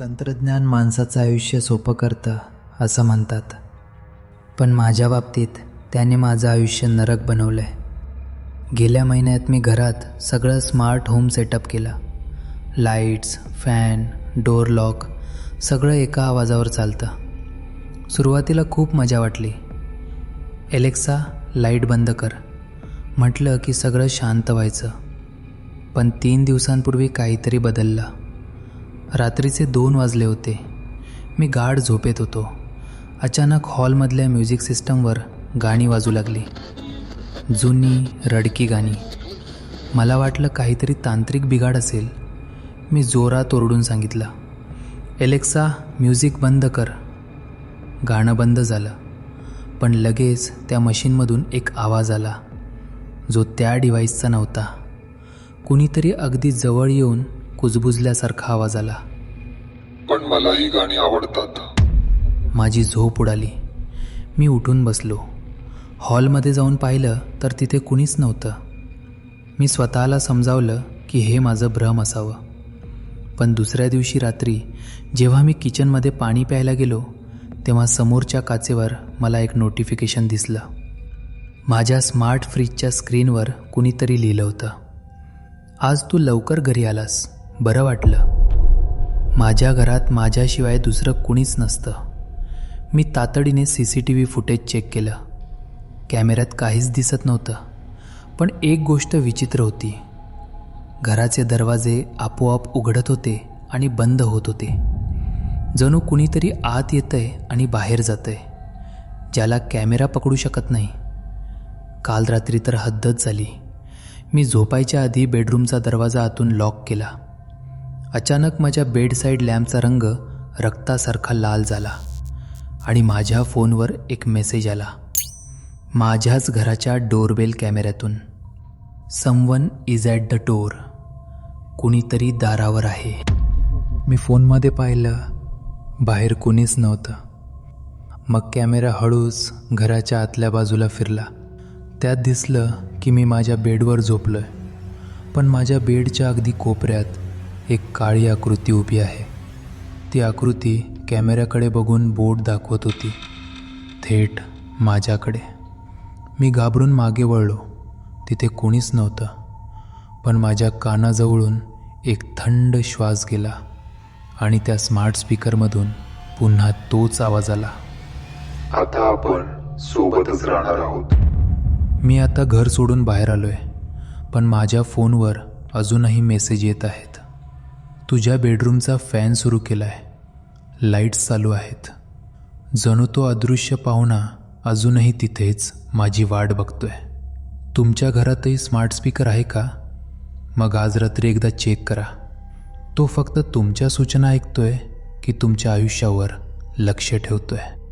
तंत्रज्ञान माणसाचं आयुष्य सोपं करतं असं म्हणतात. पण माझ्या बाबतीत त्याने माझं आयुष्य नरक बनवलं आहे गेल्या महिन्यात मी घरात सगळं स्मार्ट होम सेटअप केलं. लाईट्स फॅन डोअर लॉक सगळं एका आवाजावर चालतं. सुरुवातीला खूप मजा वाटली. एलेक्सा लाइट बंद कर. म्हटलं की सगळं शांत व्हायचं. पण तीन दिवसांपूर्वी काहीतरी बदललं. रात्रीचे दोन वाजले होते. मी गाढ झोपेत होतो. अचानक हॉलमधल्या म्युझिक सिस्टमवर गाणी वाजू लागली. जुनी रडकी गाणी. मला वाटलं काहीतरी तांत्रिक बिघाड असेल. मी जोरात ओरडून सांगितलं एलेक्सा म्युझिक बंद कर. गाणं बंद झालं. पण लगेच त्या मशीनमधून एक आवाज आला जो त्या डिव्हाइसचा नव्हता. कुणीतरी अगदी जवळ येऊन कुजबुजल्यासारखा आवाज आला. पण मला ही गाणी आवडतात. माझी झोप उडाली. मी उठून बसलो. हॉलमध्ये जाऊन पाहिलं तर तिथे कुणीच नव्हतं. मी स्वतःला समजावलं की हे माझं भ्रम असावं. पण दुसऱ्या दिवशी रात्री जेव्हा मी किचनमध्ये पाणी प्यायला गेलो तेव्हा समोरच्या काचेवर मला एक नोटिफिकेशन दिसलं. माझ्या स्मार्ट फ्रीजच्या स्क्रीनवर कुणीतरी लिहिलं होतं. आज तू लवकर घरी आलास. बरं वाटलं. माझ्या घरात माझ्याशिवाय दुसरं कुणीच नसतं. मी तातडीने C C T V footage check केलं. कॅमेऱ्यात काहीच दिसत नव्हतं पण एक गोष्ट विचित्र होती. घराचे दरवाजे आपोआप उघडत होते आणि बंद होत होते. जणू कुणीतरी आत येतंय आणि बाहेर जातंय ज्याला कॅमेरा पकडू शकत नाही. काल रात्री तर हद्दच झाली. मी झोपायच्या आधी बेडरूमचा दरवाजा आतून लॉक केला. अचानक माझ्या बेडसाईड लॅम्पचा रंग रक्तासारखा लाल झाला आणि माझ्या फोनवर एक मेसेज आला. माझ्याच घराच्या doorbell कॅमेऱ्यातून someone is at the door कुणीतरी दारावर आहे. मी फोनमध्ये पाहिलं बाहेर कुणीच नव्हतं. मग कॅमेरा हळूच घराच्या आतल्या बाजूला फिरला. त्यात दिसलं की मी माझ्या बेडवर झोपलोय. पण माझ्या बेडच्या अगदी कोपऱ्यात एक काळी आकृती उभी आहे. ती आकृती कॅमेऱ्याकडे बघून बोट दाखवत होती. थेट माझ्याकडे. मी घाबरून मागे वळलो. तिथे कोणीच नव्हतं. पण माझ्या कानाजवळून एक थंड श्वास गेला आणि त्या स्मार्ट स्पीकरमधून पुन्हा तोच आवाज आला. आता आपण सोबतच राहणार आहोत. मी आता घर सोडून बाहेर आलो आहे पण माझ्या फोनवर अजूनही मेसेज येत आहेत. तुझ्या बेडरूमचा फॅन सुरू केला आहे लाईट्स चालू आहेत. जणू तो अदृश्य पाहुणा अजूनही तिथेच माझी वाट बघतोय. तुमच्या घरातही स्मार्ट स्पीकर आहे का? मग आज रात्री एकदा चेक करा. तो फक्त तुमच्या सूचना ऐकतोय की तुमच्या आयुष्यावर लक्ष ठेवतोय.